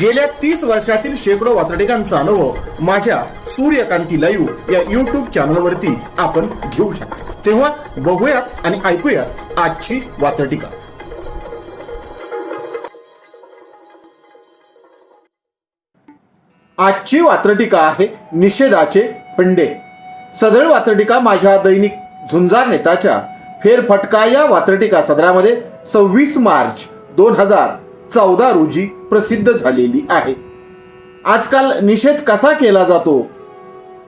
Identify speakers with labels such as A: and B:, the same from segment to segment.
A: गेल्या तीस वर्षातील शेकडो वातडिकांचा अनुभव माझ्या सूर्यकांती लाईव्ह या युट्यूब चॅनलवरती आपण घेऊ शकतो. तेव्हा बघूयात आणि ऐकूयात आजची वातटिका आजची वात्रटिका आहे निषेधाचे फंडे. सदळ वात्रटिका माझ्या दैनिक झुंजार नेताच्या फेरफटका या वात्रटिका सदरामध्ये सव्वीस मार्च दोन हजार चौदा रोजी प्रसिद्ध झालेली आहे. आजकाल निषेध कसा केला जातो?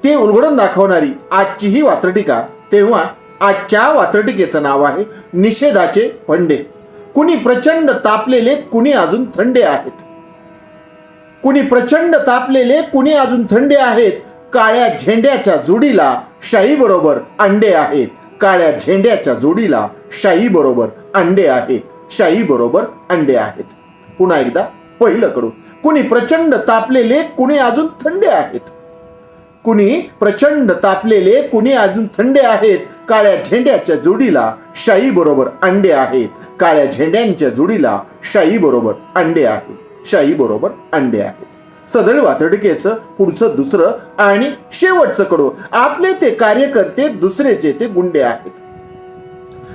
A: ते उलगडून दाखवणारी आजची ही वात्रटिका तेव्हा आजच्या वात्रटिकेचं नाव आहे निषेधाचे फंडे. कुणी प्रचंड तापलेले कुणी अजून थंडे आहेत. कुणी प्रचंड तापलेले कुणी अजून थंडे आहेत. काळ्या झेंड्याच्या जोडीला शाही बरोबर अंडे आहेत. काळ्या झेंड्याच्या जोडीला शाही बरोबर अंडे आहेत. शाही बरोबर अंडे आहेत. पुन्हा एकदा पहिलं कडू कुणी प्रचंड तापलेले कुणी अजून थंडे आहेत. कुणी प्रचंड तापलेले कुणी अजून थंडे आहेत. काळ्या झेंड्याच्या जोडीला शाई बरोबर अंडे आहेत. काळ्या झेंड्यांच्या जोडीला शाई बरोबर अंडे आहेत. शाई बरोबर अंडे आहेत. सदळ वातडिकेचं पुढचं दुसरं आणि शेवटचं कडू. आपले ते कार्यकर्ते दुसरेचे ते गुंडे आहेत.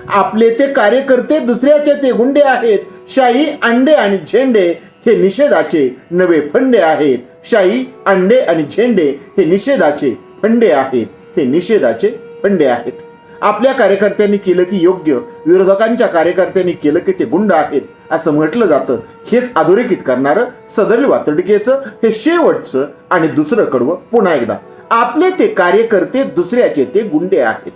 A: आपले ते कार्यकर्ते दुसऱ्याचे ते गुंडे आहेत. शाही अंडे आणि झेंडे हे निषेधाचे नवे फंडे आहेत. शाही अंडे आणि झेंडे हे निषेधाचे फंडे आहेत. हे निषेधाचे फंडे आहेत. आपल्या कार्यकर्त्यांनी केलं की योग्य. विरोधकांच्या कार्यकर्त्यांनी केलं की ते गुंड आहेत. असं म्हटलं जातं. हेच अधोरेखित करणारं सदरील वातडिकेचं हे शेवटचं आणि दुसरं कडवं पुन्हा एकदा. आपले ते कार्यकर्ते दुसऱ्याचे ते गुंडे आहेत.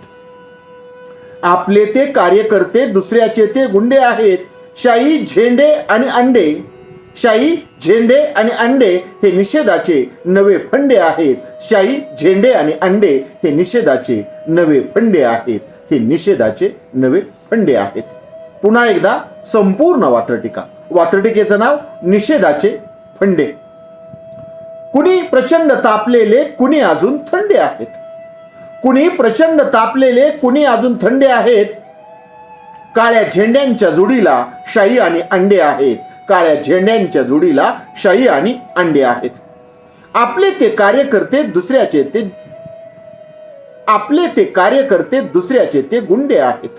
A: आपले ते कार्यकर्ते दुसऱ्याचे ते गुंडे आहेत. शाही झेंडे आणि अंडे शाही झेंडे आणि अंडे हे निषेधाचे नवे फंडे आहेत. शाही झेंडे आणि अंडे हे निषेधाचे नवे फंडे आहेत. हे निषेधाचे नवे फंडे आहेत. पुन्हा एकदा संपूर्ण वात्रटिका. वात्रटिकेचं नाव निषेधाचे फंडे. कुणी प्रचंड तापलेले कुणी अजून थंडे आहेत. कुणी प्रचंड तापलेले कुणी अजून थंडे आहेत. काळ्या झेंड्यांच्या जोडीला शाही आणि अंडे आहेत. काळ्या झेंड्यांच्या जोडीला शाही आणि अंडे आहेत. आपले ते कार्यकर्ते दुसऱ्याचे ते आपले ते कार्यकर्ते दुसऱ्याचे ते गुंडे आहेत.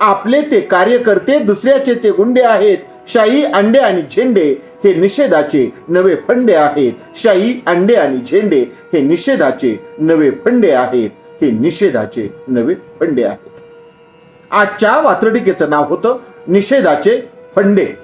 A: आपले ते कार्यकर्ते दुसऱ्याचे ते गुंडे आहेत. शाही अंडे आणि झेंडे हे निषेधाचे नवे फंडे आहेत. शाही अंडे आणि झेंडे हे निषेधाचे नवे फंडे आहेत. हे निषेधाचे नवे फंडे आहेत. आजच्या वात्रटिकेचं नाव होतं निषेधाचे फंडे.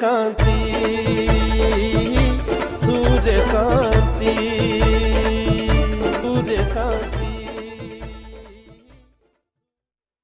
B: कांसी